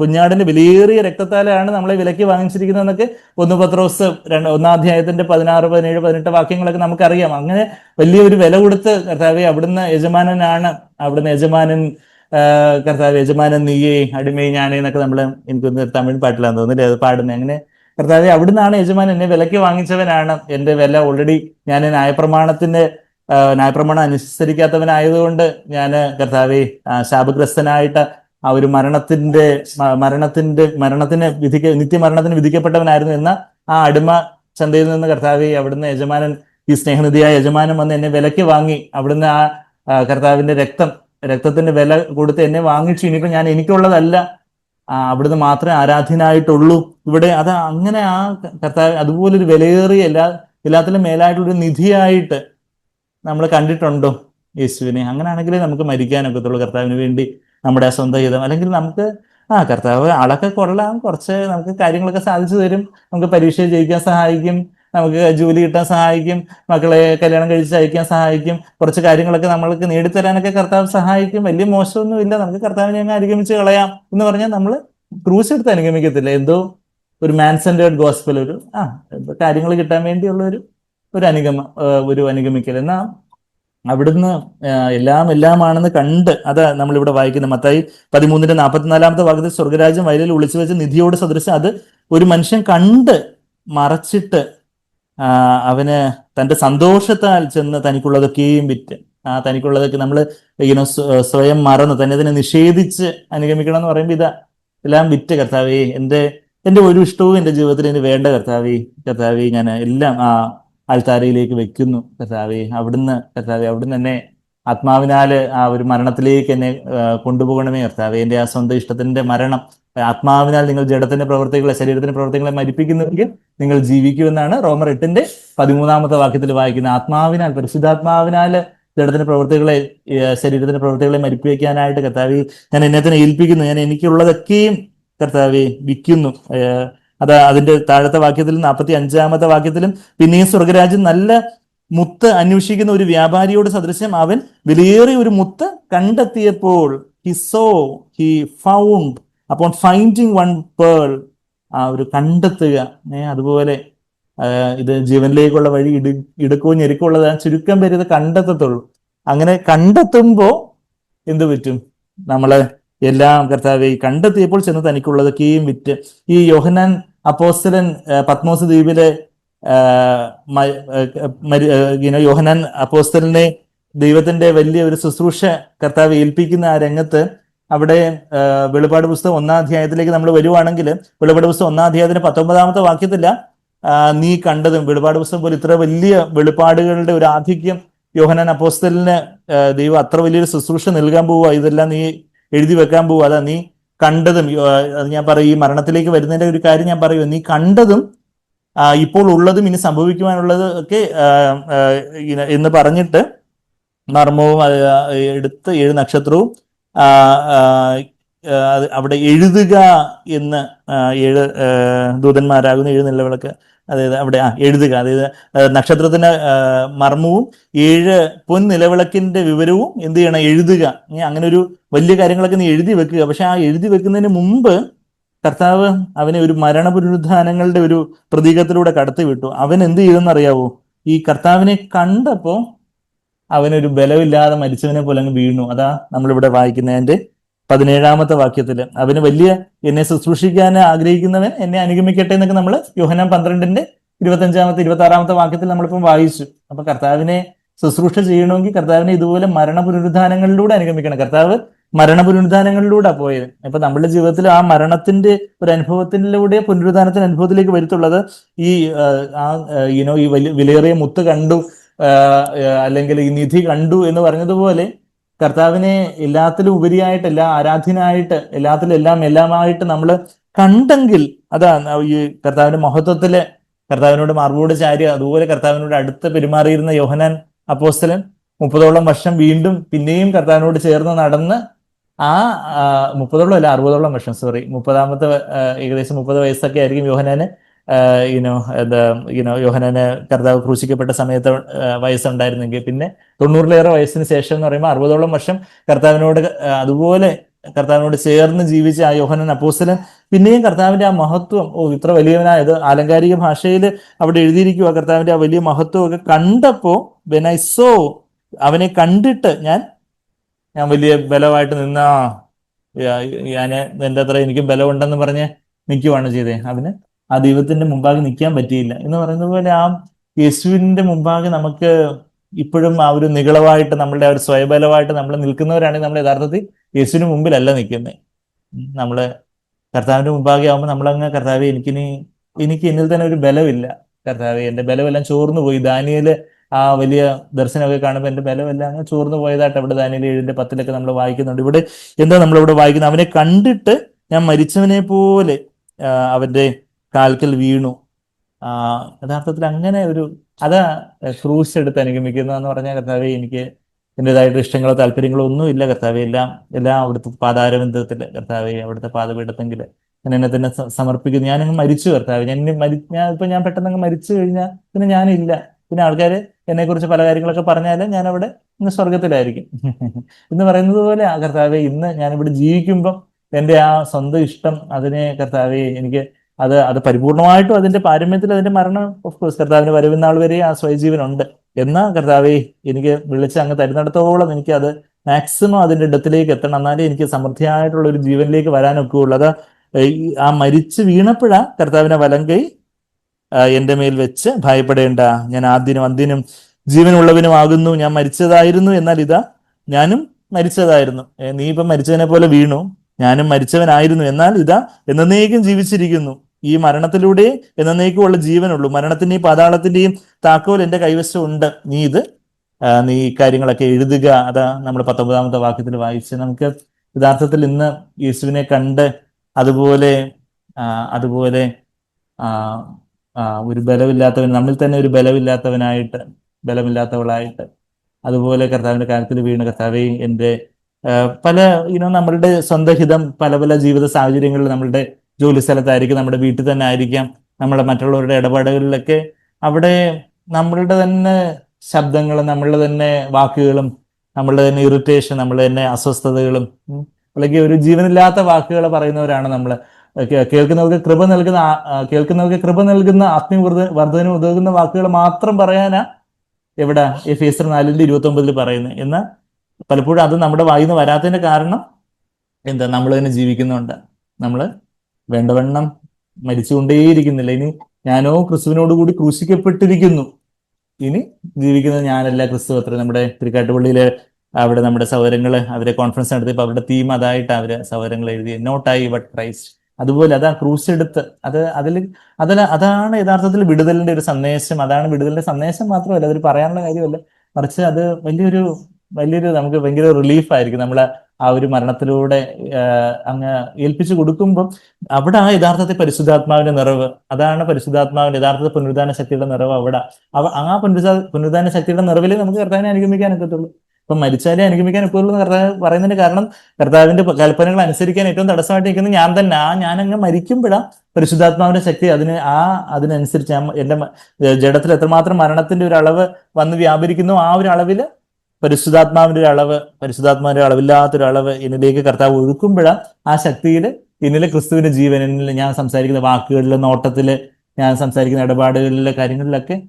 കുഞ്ഞാടിന്റെ വിലയേറിയ രക്തത്താലാണ് നമ്മളെ വിലക്ക് വാങ്ങിച്ചിരിക്കുന്നതെന്നൊക്കെ ഒന്ന് പത്രോസ് രണ്ട് ഒന്നാം അധ്യായത്തിന്റെ പതിനാറ് പതിനേഴ് പതിനെട്ട് വാക്യങ്ങളൊക്കെ നമുക്കറിയാം. അങ്ങനെ വലിയൊരു വില കൊടുത്ത് കർത്താവെ അവിടുന്ന് യജമാനനാണ്. അവിടുന്ന് യജമാനൻ കർത്താവ് യജമാനൻ നീയേ അടിമേ ഞാനേ എന്നൊക്കെ നമ്മൾ എനിക്കൊന്ന് തമിഴ് പാട്ടിലാന്ന് തോന്നുന്നില്ല അത് പാടുന്നത് അങ്ങനെ കർത്താവെ അവിടുന്നാണ് യജമാനൻ എന്നെ വിലക്ക് വാങ്ങിച്ചവനാണ്. എന്റെ വില ഓൾറെഡി ഞാൻ ന്യായപ്രമാണത്തിന്റെ ന്യായപ്രമാണം പ്രമാണം അനുസരിക്കാത്തവനായതുകൊണ്ട് ഞാൻ കർത്താവെ ശാപഗ്രസ്തനായിട്ട് ആ ഒരു മരണത്തിന്റെ മരണത്തിന്റെ മരണത്തിന് വിധിക്ക നിത്യമരണത്തിന് വിധിക്കപ്പെട്ടവനായിരുന്നു എന്ന ആ അടിമ ചന്തയിൽ നിന്ന് കർത്താവെ അവിടുന്ന് യജമാനൻ ഈ സ്നേഹനിധിയായ യജമാനൻ വന്ന് എന്നെ വിലക്ക് വാങ്ങി. അവിടുന്ന് ആ, കർത്താവിന്റെ രക്തം രക്തത്തിന്റെ വില കൊടുത്ത് എന്നെ വാങ്ങിച്ചു. ഇനിയിപ്പോ ഞാൻ എനിക്കുള്ളതല്ല. അവിടുന്ന് മാത്രമേ ആരാധ്യനായിട്ടുള്ളൂ ഇവിടെ അത് അങ്ങനെ ആ കർത്താവ് അതുപോലെ ഒരു വിലയേറിയ എല്ലാ എല്ലാത്തിലും മേലായിട്ടുള്ളൊരു നിധിയായിട്ട് നമ്മൾ കണ്ടിട്ടുണ്ടോ യേശുവിനെ? അങ്ങനെയാണെങ്കിലേ നമുക്ക് മരിക്കാനൊക്കത്തുള്ളൂ കർത്താവിന് വേണ്ടി നമ്മുടെ സ്വന്തം ഹിതം. അല്ലെങ്കിൽ നമുക്ക് ആ കർത്താവ് ആളൊക്കെ കൊള്ളാം. കുറച്ച് നമുക്ക് കാര്യങ്ങളൊക്കെ സാധിച്ചു തരും. നമുക്ക് പരീക്ഷ ജയിക്കാൻ സഹായിക്കും. നമുക്ക് ജോലി കിട്ടാൻ സഹായിക്കും മക്കളെ കല്യാണം കഴിച്ച് അയക്കാൻ സഹായിക്കും കുറച്ച് കാര്യങ്ങളൊക്കെ നമ്മൾക്ക് നേടിത്തരാനൊക്കെ കർത്താവ് സഹായിക്കും. വലിയ മോശമൊന്നുമില്ല. നമുക്ക് കർത്താവിനെ അങ്ങ് അനുഗമിച്ച് കളയാം എന്ന് പറഞ്ഞാൽ നമ്മൾ ക്രൂസ് എടുത്ത് അനുഗമിക്കത്തില്ല. എന്തോ ഒരു മാൻ സെന്റേർഡ് ഗോസ്പൽ ഒരു ആ കാര്യങ്ങൾ കിട്ടാൻ വേണ്ടിയുള്ള ഒരു ഒരു അനുഗമ ഒരു അനുഗമിക്കൽ. എന്നാ അവിടുന്ന് എല്ലാം എല്ലാമാണെന്ന് കണ്ട് അതാ നമ്മളിവിടെ വായിക്കുന്ന മത്തായി പതിമൂന്നിന്റെ നാൽപ്പത്തിനാലാമത്തെ ഭാഗത്തിൽ സ്വർഗരാജ്യം വയലിൽ ഒളിച്ചു വെച്ച് നിധിയോട് സദൃശം അത് ഒരു മനുഷ്യൻ കണ്ട് മറച്ചിട്ട് അവന് തന്റെ സന്തോഷത്താൽ ചെന്ന് തനിക്കുള്ളതൊക്കെയും വിറ്റ്. ആ തനിക്കുള്ളതൊക്കെ നമ്മൾ ഇങ്ങനെ സ്വയം മറന്ന് തന്നെ അതിനെ നിഷേധിച്ച് അനുഗമിക്കണം എന്ന് പറയുമ്പോൾ ഇതാ എല്ലാം വിറ്റ് കർത്താവേ എന്റെ എന്റെ ഒരു ഇഷ്ടവും എന്റെ ജീവിതത്തിൽ എനിക്ക് വേണ്ട കർത്താവേ കർത്താവേ ഞാൻ എല്ലാം ആ ആൾത്താരയിലേക്ക് വെക്കുന്നു കർത്താവേ അവിടുന്ന് കർത്താവേ അവിടുന്ന് എന്നെ ആത്മാവിനാല് ആ ഒരു മരണത്തിലേക്ക് എന്നെ കൊണ്ടുപോകണമേ കർത്താവേ എന്റെ ആ സ്വന്തം ഇഷ്ടത്തിന്റെ മരണം ആത്മാവിനാൽ നിങ്ങൾ ജഡത്തിന്റെ പ്രവർത്തികളെ ശരീരത്തിന്റെ പ്രവർത്തികളെ മരിപ്പിക്കുന്നുവെങ്കിൽ നിങ്ങൾ ജീവിക്കുമെന്നാണ് റോമർ എട്ടിന്റെ പതിമൂന്നാമത്തെ വാക്യത്തിൽ വായിക്കുന്നത് ആത്മാവിനാൽ പരിശുദ്ധാത്മാവിനാൽ ജഡത്തിന്റെ പ്രവർത്തികളെ ശരീരത്തിന്റെ പ്രവർത്തികളെ മരിപ്പിക്കാനായിട്ട് കർത്താവ് ഞാൻ എന്നെ തന്നെ ഏൽപ്പിക്കുന്നു. ഞാൻ എനിക്കുള്ളതൊക്കെയും കർത്താവ് വിൽക്കുന്നു. അത് അതിന്റെ താഴത്തെ വാക്യത്തിലും നാൽപ്പത്തി അഞ്ചാമത്തെ വാക്യത്തിലും പിന്നെയും സ്വർഗരാജ്യം നല്ല മുത്ത് അന്വേഷിക്കുന്ന ഒരു വ്യാപാരിയോട് സദൃശ്യം അവൻ വിലയേറിയ ഒരു മുത്ത് കണ്ടെത്തിയപ്പോൾ ഹി സോ ഹി ഫൗണ്ട് അപ്പോൾ ഫൈൻഡിങ് വൺ പേൾ ആ ഒരു കണ്ടെത്തുക അതുപോലെ ഇത് ജീവനിലേക്കുള്ള വഴി ഇടു ഇടുക്കവും ഞെരുക്കമുള്ളത് ചുരുക്കം പേര് ഇത് കണ്ടെത്തത്തുള്ളൂ. അങ്ങനെ കണ്ടെത്തുമ്പോൾ എന്ത് പറ്റും? നമ്മൾ എല്ലാം കർത്താവ് ഈ കണ്ടെത്തിയപ്പോൾ ചെന്ന് തനിക്കുള്ളതൊക്കെയും വിറ്റ്. ഈ യോഹനാൻ അപ്പോസ്തലൻ പത്മോസ് ദ്വീപിലെ യോഹനാൻ അപ്പോസ്തലിനെ ദൈവത്തിന്റെ വലിയ ഒരു ശുശ്രൂഷ കർത്താവ് ഏൽപ്പിക്കുന്ന ആ രംഗത്ത് അവിടെ വെളിപ്പാട് പുസ്തകം ഒന്നാം അധ്യായത്തിലേക്ക് നമ്മൾ വരുവാണെങ്കിൽ വെളിപ്പാട് പുസ്തകം ഒന്നാം അധ്യായത്തിന്റെ പത്തൊമ്പതാമത്തെ വാക്യത്തില്ല നീ കണ്ടതും വെളിപ്പാട് പുസ്തകം പോലെ ഇത്ര വലിയ വെളിപ്പാടുകളുടെ ഒരു ആധിക്യം യോഹനാൻ അപ്പോസ്തലിന് ദൈവം അത്ര വലിയൊരു ശുശ്രൂഷ നൽകാൻ പോവുക ഇതെല്ലാം നീ എഴുതി വെക്കാൻ പോവുക അതാ നീ കണ്ടതും ഞാൻ പറയും ഈ മരണത്തിലേക്ക് വരുന്നതിന്റെ ഒരു കാര്യം ഞാൻ പറയൂ നീ കണ്ടതും ഇപ്പോൾ ഉള്ളതും ഇനി സംഭവിക്കുവാനുള്ളത് ഒക്കെ എന്ന് പറഞ്ഞിട്ട് മർമ്മവും എടുത്ത് ഏഴ് നക്ഷത്രവും അവിടെ എഴുതുക എന്ന് ഏഴ് ദൂതന്മാരാകുന്ന ഏഴ് നിലവിളക്ക് അതായത് അവിടെ ആ എഴുതുക. അതായത് നക്ഷത്രത്തിന് മർമ്മവും ഏഴ് പൊൻ നിലവിളക്കിന്റെ വിവരവും എന്ത് ചെയ്യണം? എഴുതുക. അങ്ങനെ ഒരു വലിയ കാര്യങ്ങളൊക്കെ നീ എഴുതി വെക്കുക. പക്ഷെ ആ എഴുതി വെക്കുന്നതിന് മുമ്പ് കർത്താവ് അവനെ ഒരു മരണ പുനരുദ്ധാനങ്ങളുടെ ഒരു പ്രതീകത്തിലൂടെ കടത്തിവിട്ടു. അവൻ എന്ത് ചെയ്തെന്നറിയാവോ? ഈ കർത്താവിനെ കണ്ടപ്പോ അവനൊരു ബലമില്ലാതെ മരിച്ചവനെ പോലെ അങ്ങ് വീണു. അതാ നമ്മളിവിടെ വായിക്കുന്നതിന്റെ പതിനേഴാമത്തെ വാക്യത്തിൽ. അവന് വലിയ എന്നെ ശുശ്രൂഷിക്കാൻ ആഗ്രഹിക്കുന്നവൻ എന്നെ അനുഗമിക്കട്ടെ എന്നൊക്കെ നമ്മൾ യോഹനാം പന്ത്രണ്ടിന്റെ ഇരുപത്തഞ്ചാമത്തെ ഇരുപത്തി ആറാമത്തെ വാക്യത്തിൽ നമ്മളിപ്പം വായിച്ചു. അപ്പൊ കർത്താവിനെ ശുശ്രൂഷ ചെയ്യണമെങ്കിൽ കർത്താവിനെ ഇതുപോലെ മരണ പുനരുദ്ധാനങ്ങളിലൂടെ അനുഗമിക്കണം. കർത്താവ് മരണ പുനരുദ്ധാനങ്ങളിലൂടെ പോയത്. അപ്പൊ നമ്മുടെ ജീവിതത്തിൽ ആ മരണത്തിന്റെ ഒരു അനുഭവത്തിലൂടെ പുനരുദ്ധാനത്തിന്റെ അനുഭവത്തിലേക്ക് വരുത്തുള്ളത് ഈ ആ, യുനോ ഈ വലിയ വിലയേറിയ മുത്ത് കണ്ടു. അല്ലെങ്കിൽ ഈ നിധി കണ്ടു എന്ന് പറഞ്ഞതുപോലെ കർത്താവിനെ എല്ലാത്തിലും ഉപരിയായിട്ട് എല്ലാ ആരാധ്യനായിട്ട് എല്ലാത്തിലും എല്ലാം എല്ലാമായിട്ട് നമ്മൾ കണ്ടെങ്കിൽ അതാണ് ഈ കർത്താവിന്റെ മഹത്വത്തിൽ കർത്താവിനോട് മാർബോട് ചാരി അതുപോലെ കർത്താവിനോട് അടുത്ത് പെരുമാറിയിരുന്ന യോഹനാൻ അപ്പോസ്തലൻ മുപ്പതോളം വർഷം വീണ്ടും പിന്നെയും കർത്താവിനോട് ചേർന്ന് നടന്ന് ആ മുപ്പതോളം അല്ല അറുപതോളം വർഷം സോറി മുപ്പതാമത്തെ ഏകദേശം മുപ്പത് വയസ്സൊക്കെ ആയിരിക്കും യോഹനാന് യുനോ എന്താ യുനോ യോഹനന് കർത്താവ് ക്രൂശിക്കപ്പെട്ട സമയത്ത് വയസ്സുണ്ടായിരുന്നെങ്കിൽ പിന്നെ തൊണ്ണൂറിലേറെ വയസ്സിന് ശേഷം എന്ന് പറയുമ്പോൾ അറുപതോളം വർഷം കർത്താവിനോട് അതുപോലെ കർത്താവിനോട് ചേർന്ന് ജീവിച്ച ആ യോഹനൻ അപ്പോസ്തലൻ പിന്നെയും കർത്താവിന്റെ ആ മഹത്വം ഓ ഇത്ര വലിയവനായത് ആലങ്കാരിക ഭാഷയിൽ അവിടെ എഴുതിയിരിക്കുക കർത്താവിന്റെ ആ വലിയ മഹത്വം ഒക്കെ കണ്ടപ്പോ വെൻ ഐ സോ അവനെ കണ്ടിട്ട് ഞാൻ ഞാൻ വലിയ ബലമായിട്ട് നിന്ന ഞാൻ എന്റെ അത്ര എനിക്കും ബലമുണ്ടെന്ന് പറഞ്ഞ് നിൽക്കുവാണ് ചെയ്തേ. അവന് ആ ദൈവത്തിന്റെ മുമ്പാകെ നിൽക്കാൻ പറ്റിയില്ല എന്ന് പറയുന്നത് പോലെ ആ യേശുവിന്റെ മുമ്പാകെ നമുക്ക് ഇപ്പോഴും ആ ഒരു നികളവായിട്ട് നമ്മളുടെ ആ ഒരു സ്വയബലമായിട്ട് നമ്മൾ നിൽക്കുന്നവരാണെങ്കിൽ നമ്മൾ യഥാർത്ഥത്തിൽ യേശുവിന് മുമ്പിലല്ല നിൽക്കുന്നത് നമ്മൾ കർത്താവിന്റെ മുമ്പാകെ ആകുമ്പോൾ നമ്മളങ്ങ് കർത്താവ് എനിക്കിനി എനിക്ക് എന്നിൽ തന്നെ ഒരു ബലമില്ല. കർത്താവ് എന്റെ ബലമെല്ലാം ചോർന്നു പോയി. ദാനിയേൽ ആ വലിയ ദർശനമൊക്കെ കാണുമ്പോൾ എന്റെ ബലമെല്ലാം അങ്ങ് ചോർന്നു പോയതായിട്ട് അവിടെ ദാനിയൽ ഏഴിന്റെ പത്തിലൊക്കെ നമ്മൾ വായിക്കുന്നുണ്ട്. ഇവിടെ എന്താ നമ്മളിവിടെ വായിക്കുന്നത്? അവനെ കണ്ടിട്ട് ഞാൻ മരിച്ചവനെ പോലെ അവന്റെ കാൽക്കൽ വീണു. യഥാർത്ഥത്തിൽ അങ്ങനെ ഒരു അതാ ക്രൂസ് എടുത്ത് അനുഗമിക്കുന്ന എന്ന് പറഞ്ഞാൽ കർത്താവെ എനിക്ക് എന്റെതായിട്ട് ഇഷ്ടങ്ങളോ താല്പര്യങ്ങളോ ഒന്നുമില്ല കർത്താവെ. എല്ലാം എല്ലാം അവിടുത്തെ പാതാരബന്ധത്തിൽ കർത്താവെ അവിടുത്തെ പാതപീഠത്തെങ്കിൽ ഞാൻ എന്നെ തന്നെ സമർപ്പിക്കുന്നു. ഞാനങ്ങ് മരിച്ചു കർത്താവ്. ഞാൻ മരി ഞാൻ ഇപ്പൊ ഞാൻ പെട്ടെന്ന് അങ്ങ് മരിച്ചു കഴിഞ്ഞാൽ പിന്നെ ഞാനില്ല. പിന്നെ ആൾക്കാർ എന്നെക്കുറിച്ച് പല കാര്യങ്ങളൊക്കെ പറഞ്ഞാൽ ഞാൻ അവിടെ ഇന്ന് സ്വർഗത്തിലായിരിക്കും എന്ന് [LAUGHS] പറയുന്നത് പോലെ ആ കർത്താവെ ഇന്ന് ഞാനിവിടെ ജീവിക്കുമ്പം എന്റെ ആ സ്വന്തം ഇഷ്ടം അതിനെ കർത്താവെ എനിക്ക് അത് അത് പരിപൂർണമായിട്ടും അതിന്റെ പാരമ്യത്തിൽ അതിന്റെ മരണം ഓഫ് കോഴ്സ് കർത്താവിന്റെ വരവിനാൾ വരെ ആ സ്വയജീവനുണ്ട്. എന്നാ കർത്താവെ എനിക്ക് വിളിച്ച് അങ്ങ് തരുന്നിടത്തോളം എനിക്ക് അത് മാക്സിമം അതിന്റെ ഇടത്തിലേക്ക് എത്തണം. എന്നാലേ എനിക്ക് സമൃദ്ധിയായിട്ടുള്ള ഒരു ജീവനിലേക്ക് വരാനൊക്കെ ഉള്ളൂ. അത് ആ മരിച്ചു വീണപ്പോഴാ കർത്താവിനെ വലം കൈ എന്റെ മേൽ വെച്ച് ഭയപ്പെടേണ്ട. ഞാൻ ആദ്യനും ജീവനുള്ളവനും ജീവനുള്ളവനുമാകുന്നു. ഞാൻ മരിച്ചതായിരുന്നു. എന്നാൽ ഇതാ ഞാനും മരിച്ചതായിരുന്നു. നീ ഇപ്പം മരിച്ചതിനെ പോലെ വീണു. ഞാനും മരിച്ചവനായിരുന്നു. എന്നാൽ ഇതാ എന്നേക്കും ജീവിച്ചിരിക്കുന്നു. ഈ മരണത്തിലൂടെ എന്നേക്കുമുള്ള ജീവനുള്ളൂ. മരണത്തിന്റെയും പാതാളത്തിന്റെയും താക്കോൽ എന്റെ കൈവശം ഉണ്ട് നീ ഇത് നീ കാര്യങ്ങളൊക്കെ എഴുതുക. അതാ നമ്മൾ പത്തൊമ്പതാമത്തെ വാക്യത്തിൽ വായിച്ച് നമുക്ക് യഥാർത്ഥത്തിൽ ഇന്ന് യേശുവിനെ കണ്ട് അതുപോലെ അതുപോലെ ഒരു ബലമില്ലാത്തവൻ നമ്മിൽ തന്നെ ഒരു ബലമില്ലാത്തവനായിട്ട് ബലമില്ലാത്തവളായിട്ട് അതുപോലെ കർത്താവിന്റെ കാര്യത്തിൽ വീണ കർത്താവെ എന്റെ പല ഇനോ നമ്മളുടെ സ്വന്തം ഹിതം പല പല ജീവിത സാഹചര്യങ്ങളിൽ നമ്മളുടെ ജോലി സ്ഥലത്തായിരിക്കും നമ്മുടെ വീട്ടിൽ തന്നെ ആയിരിക്കാം നമ്മളെ മറ്റുള്ളവരുടെ ഇടപാടുകളിലൊക്കെ അവിടെ നമ്മളുടെ തന്നെ ശബ്ദങ്ങളും നമ്മളുടെ തന്നെ വാക്കുകളും നമ്മളുടെ തന്നെ ഇറിറ്റേഷൻ നമ്മളുടെ തന്നെ അസ്വസ്ഥതകളും അല്ലെങ്കിൽ ഒരു ജീവനില്ലാത്ത വാക്കുകൾ പറയുന്നവരാണ് നമ്മൾ കേൾക്കുന്നവർക്ക് കൃപ നൽകുന്ന കേൾക്കുന്നവർക്ക് കൃപ നൽകുന്ന ആത്മീയ വർദ്ധ- വർദ്ധന ഉതകുന്ന വാക്കുകൾ മാത്രം പറയാനാ എവിടെ ഈ ഫേസർ നാലിന്റെ ഇരുപത്തി ഒമ്പതിൽ പറയുന്നത്. എന്നാൽ പലപ്പോഴും അത് നമ്മുടെ വായിൽ നിന്ന് വരാത്തതിന്റെ കാരണം എന്താ? നമ്മൾ തന്നെ ജീവിക്കുന്നുണ്ട്. നമ്മൾ വേണ്ടവണ്ണം മരിച്ചുകൊണ്ടേയിരിക്കുന്നില്ല. ഇനി ഞാനോ ക്രിസ്തുവിനോട് കൂടി ക്രൂശിക്കപ്പെട്ടിരിക്കുന്നു. ഇനി ജീവിക്കുന്നത് ഞാനല്ല ക്രിസ്തു. അത്ര നമ്മുടെ തിരുക്കാട്ടുപള്ളിയിലെ അവിടെ നമ്മുടെ സൗകര്യങ്ങൾ അവരെ കോൺഫറൻസ് നടത്തിയപ്പോൾ അവരുടെ തീം അതായിട്ട് അവർ സൗകര്യങ്ങൾ എഴുതി നോട്ട് ഐ വട്ട് ക്രൈസ്റ്റ് അതുപോലെ അതാ ക്രൂസ് എടുത്ത് അത് അതിൽ അതിൽ അതാണ് യഥാർത്ഥത്തിൽ വിടുതലിന്റെ ഒരു സന്ദേശം. അതാണ് വിടുതലിന്റെ സന്ദേശം മാത്രമല്ല അതൊരു പറയാനുള്ള കാര്യമല്ല. മറിച്ച് അത് വലിയൊരു വലിയൊരു നമുക്ക് ഭയങ്കര റിലീഫ് ആയിരിക്കും നമ്മൾ ആ ഒരു മരണത്തിലൂടെ അങ്ങ് ഏൽപ്പിച്ചു കൊടുക്കുമ്പോൾ അവിടെ ആ യഥാർത്ഥത്തിൽ പരിശുദ്ധാത്മാവിന്റെ നിറവ് അതാണ് പരിശുദ്ധാത്മാവിന്റെ യഥാർത്ഥ പുനരുദ്ധാന ശക്തിയുടെ നിറവ് അവിടെ. അവ ആ പുനരുദ്ധാ പുനരുദ്ധാന ശക്തിയുടെ നിറവിൽ നമുക്ക് കർത്താവിനെ അനുഗമിക്കാൻ ഒക്കത്തുള്ളൂ. ഇപ്പം മരിച്ചാലേ അനുഗമിക്കാൻ എപ്പോഴും കർത്താവ് പറയുന്നതിന് കാരണം കർത്താവിന്റെ കൽപ്പനകൾ അനുസരിക്കാൻ ഏറ്റവും തടസ്സമായിട്ട് നിൽക്കുന്നത് ഞാൻ തന്നെ ആ ഞാൻ അങ്ങ് മരിക്കുമ്പോഴാ പരിശുദ്ധാത്മാവിന്റെ ശക്തി അതിന് ആ അതിനനുസരിച്ച് ഞാൻ എന്റെ ജഡത്തിൽ എത്രമാത്രം മരണത്തിന്റെ ഒരു അളവ് വന്ന് വ്യാപരിക്കുന്നു ആ ഒരു അളവിൽ പരിശുദ്ധാത്മാവിന്റെ ഒരു അളവ് പരിശുദ്ധാത്മാവിന്റെ അളവില്ലാത്തൊരു അളവ് എന്നിലേക്ക് കർത്താവ് ഒഴുക്കുമ്പോഴാണ് ആ ശക്തിയിൽ ഇന്നലെ ക്രിസ്തുവിന്റെ ജീവൻ എന്നിൽ ഞാൻ സംസാരിക്കുന്ന വാക്കുകളിലെ നോട്ടത്തിൽ ഞാൻ സംസാരിക്കുന്ന ഇടപാടുകളിലെ കാര്യങ്ങളിലൊക്കെ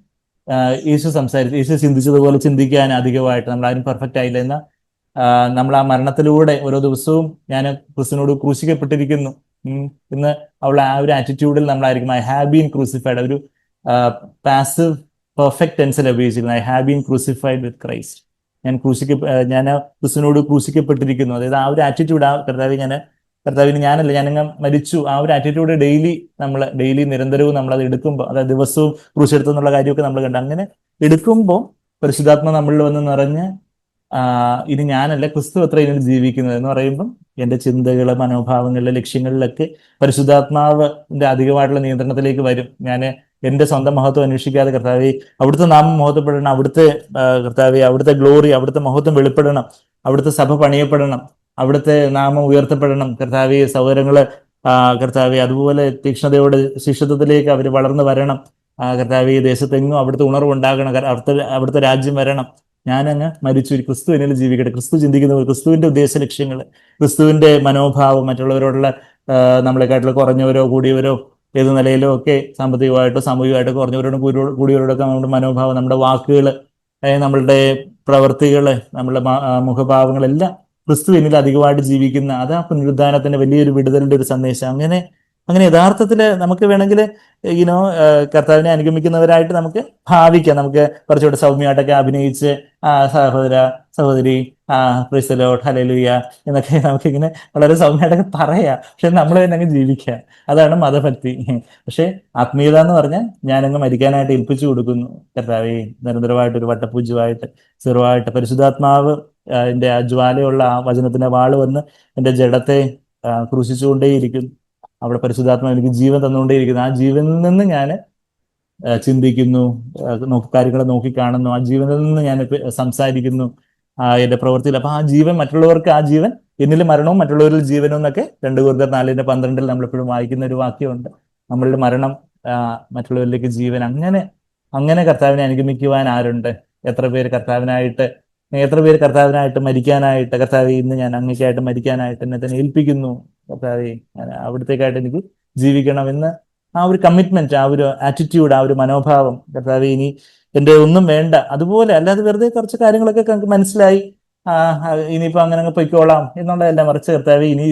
യേശു സംസാരിച്ചു യേശു ചിന്തിച്ചതുപോലെ ചിന്തിക്കാൻ അധികമായിട്ട് നമ്മൾ ആരും പെർഫെക്റ്റ് ആയില്ല എന്ന നമ്മൾ ആ മരണത്തിലൂടെ ഓരോ ദിവസവും ഞാൻ ക്രിസ്തുവിനോട് ക്രൂശിക്കപ്പെട്ടിരിക്കുന്നു. ഇന്ന് അവൾ ആ ഒരു ആറ്റിറ്റ്യൂഡിൽ നമ്മളായിരിക്കും ഐ ഹാവ് ബീൻ ക്രൂസിഫൈഡ് ഒരു പാസീവ് പെർഫെക്റ്റ് ടെൻസിൽ ഉപയോഗിച്ചിരുന്നു I have been crucified with Christ ഞാൻ ക്രൂശിക്ക ഞാൻ ക്രിസ്തുവിനോട് ക്രൂശിക്കപ്പെട്ടിരിക്കുന്നു. അതായത് ആ ഒരു ആറ്റിറ്റ്യൂഡ് ആ കർത്താവ് ഞാൻ കർത്താവിന് ഞാനല്ല ഞാനങ്ങ് മരിച്ചു. ആ ഒരു ആറ്റിറ്റ്യൂഡ് ഡെയിലി നമ്മൾ ഡെയിലി നിരന്തരവും നമ്മൾ അത് എടുക്കുമ്പോൾ അതായത് ദിവസവും ക്രൂശെടുത്തു എന്നുള്ള കാര്യമൊക്കെ നമ്മൾ കണ്ടു. അങ്ങനെ എടുക്കുമ്പോൾ പരിശുദ്ധാത്മ നമ്മളിൽ വന്ന് നിറഞ്ഞ് ഇനി ഞാനല്ല ക്രിസ്തു അത്ര ഇതിൽ ജീവിക്കുന്നത് എന്ന് പറയുമ്പം എന്റെ ചിന്തകൾ മനോഭാവങ്ങളിലെ ലക്ഷ്യങ്ങളിലൊക്കെ പരിശുദ്ധാത്മാവിന്റെ അധികമായിട്ടുള്ള നിയന്ത്രണത്തിലേക്ക് വരും. ഞാൻ എന്റെ സ്വന്തം മഹത്വം അന്വേഷിക്കാതെ കർത്താവെ അവിടുത്തെ നാമം മഹത്വപ്പെടണം അവിടുത്തെ കർത്താവെ അവിടുത്തെ ഗ്ലോറി അവിടുത്തെ മഹത്വം വെളിപ്പെടണം അവിടുത്തെ സഭ പണിയപ്പെടണം അവിടുത്തെ നാമം ഉയർത്തപ്പെടണം കർത്താവെ സഹോദരങ്ങൾ ആ, കർത്താവെ അതുപോലെ തീക്ഷ്ണതയോടെ ശിഷ്യത്വത്തിലേക്ക് അവർ വളർന്നു വരണം. കർത്താവെ ദേശത്തെങ്ങും അവിടുത്തെ ഉണർവുണ്ടാകണം അവിടുത്തെ അവിടുത്തെ രാജ്യം വരണം. ഞാനങ്ങ് മരിച്ചു ക്രിസ്തു എന്നിൽ ജീവിക്കട്ടെ. ക്രിസ്തു ചിന്തിക്കുന്ന ക്രിസ്തുവിന്റെ ഉദ്ദേശ ലക്ഷ്യങ്ങൾ ക്രിസ്തുവിന്റെ മനോഭാവം മറ്റുള്ളവരോടുള്ള നമ്മളെക്കാട്ടിൽ കുറഞ്ഞവരോ കൂടിയവരോ ഏത് നിലയിലും ഒക്കെ സാമ്പത്തികമായിട്ടോ സാമൂഹികമായിട്ടോ കുറഞ്ഞവരോടും കൂടിയോ- കൂടിയവരോടൊക്കെ നമ്മുടെ മനോഭാവം നമ്മുടെ വാക്കുകൾ നമ്മളുടെ പ്രവൃത്തികൾ നമ്മളുടെ മുഖഭാവങ്ങളെല്ലാം ക്രിസ്തു എന്നിൽ അധികമായിട്ട് ജീവിക്കുന്ന അത് ആ പുനരുദ്ധാനത്തിന്റെ വലിയൊരു വിടുതലിന്റെ ഒരു സന്ദേശം. അങ്ങനെ അങ്ങനെ യഥാർത്ഥത്തിൽ നമുക്ക് വേണമെങ്കിൽ യുനോ കർത്താവിനെ അനുഗമിക്കുന്നവരായിട്ട് നമുക്ക് ഭാവിക്കാം. നമുക്ക് കുറച്ചുകൂടെ സൗമ്യമായിട്ടൊക്കെ അഭിനയിച്ച് ആ സഹോദര സഹോദരി ആ പ്രിസലോ ഹലലുയ എന്നൊക്കെ നമുക്ക് ഇങ്ങനെ വളരെ സൗമ്യമായിട്ടൊക്കെ പറയാം. പക്ഷെ നമ്മൾ തന്നെ അങ്ങ് ജീവിക്കുക അതാണ് മതഭക്തി. പക്ഷെ ആത്മീയത എന്ന് പറഞ്ഞാൽ ഞാനങ്ങ് മരിക്കാനായിട്ട് ഏൽപ്പിച്ചു കൊടുക്കുന്നു. കർത്താവെ നിരന്തരമായിട്ട് ഒരു വട്ടപൂജ്യമായിട്ട് ചെറുവായിട്ട് പരിശുദ്ധാത്മാവ് എന്റെ ആ ജ്വാലയുള്ള ആ വചനത്തിന്റെ വാൾ വന്ന് എന്റെ ജഡത്തെ ക്രൂശിച്ചുകൊണ്ടേയിരിക്കുന്നു. അവിടെ പരിശുദ്ധാത്മ എനിക്ക് ജീവൻ തന്നുകൊണ്ടേയിരിക്കുന്നു. ആ ജീവനിൽ നിന്ന് ഞാൻ ചിന്തിക്കുന്നു നോക്കി കാര്യങ്ങളെ നോക്കിക്കാണുന്നു ആ ജീവനിൽ നിന്ന് ഞാൻ സംസാരിക്കുന്നു എന്റെ പ്രവൃത്തിയിൽ. അപ്പൊ ആ ജീവൻ മറ്റുള്ളവർക്ക് ആ ജീവൻ എന്നിൽ മരണവും മറ്റുള്ളവരിൽ ജീവനും എന്നൊക്കെ രണ്ട് കുറുതർ നാലിന്റെ പന്ത്രണ്ടിൽ നമ്മളെപ്പോഴും വായിക്കുന്ന ഒരു വാക്യമുണ്ട്. നമ്മളുടെ മരണം മറ്റുള്ളവരിലേക്ക് ജീവൻ. അങ്ങനെ അങ്ങനെ കർത്താവിനെ അനുഗമിക്കുവാൻ ആരുണ്ട്? എത്ര പേര് കർത്താവിനായിട്ട് എത്ര പേര് കർത്താവിനായിട്ട് മരിക്കാനായിട്ട് കർത്താവ് ഇന്ന് ഞാൻ അങ്ങേക്കായിട്ട് മരിക്കാനായിട്ട് എന്നെ തന്നെ ഏൽപ്പിക്കുന്നു? കർത്താവെ അത് അവിടത്തേക്കായിട്ട് എനിക്ക് ജീവിക്കണമെന്ന് ആ ഒരു കമ്മിറ്റ്മെന്റ് ആ ഒരു ആറ്റിറ്റ്യൂഡ് ആ ഒരു മനോഭാവം കർത്താവ് ഇനി എന്റെ ഒന്നും വേണ്ട. അതുപോലെ അല്ലാതെ വെറുതെ കുറച്ച് കാര്യങ്ങളൊക്കെ നമുക്ക് മനസ്സിലായി. ആ ഇനിയിപ്പോ അങ്ങനെ അങ്ങ് പൊയ്ക്കോളാം എന്നുള്ളതല്ല മറിച്ച് കർത്താവ് ഇനി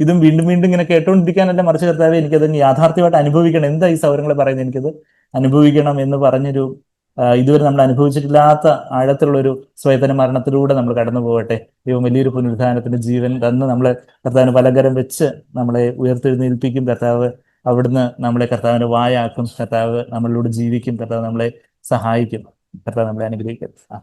ഇതും വീണ്ടും വീണ്ടും ഇങ്ങനെ കേട്ടോണ്ടിരിക്കാനല്ല മറിച്ച് കർത്താവ് എനിക്കത് യാഥാർത്ഥ്യമായിട്ട് അനുഭവിക്കണം. എന്താ ഈ സൗരങ്ങൾ പറയുന്നത്? എനിക്കത് അനുഭവിക്കണം എന്ന് പറഞ്ഞൊരു ഇതുവരെ നമ്മൾ അനുഭവിച്ചിട്ടില്ലാത്ത ആഴത്തിലുള്ള ഒരു സ്വേതന മരണത്തിലൂടെ നമ്മൾ കടന്നു പോകട്ടെ. ദൈവം വലിയൊരു പുനരുദ്ധാനത്തിന്റെ ജീവൻ തന്ന് നമ്മളെ കർത്താവിന് പലകരം വെച്ച് നമ്മളെ ഉയർത്തെഴുന്നേൽപ്പിക്കും. കർത്താവ് അവിടുന്ന് നമ്മളെ കർത്താവിന്റെ വായാക്കും. കർത്താവ് നമ്മളിലൂടെ ജീവിക്കും. കർത്താവ് നമ്മളെ സഹായിക്കും. കർത്താവ് നമ്മളെ അനുഗ്രഹിക്കും.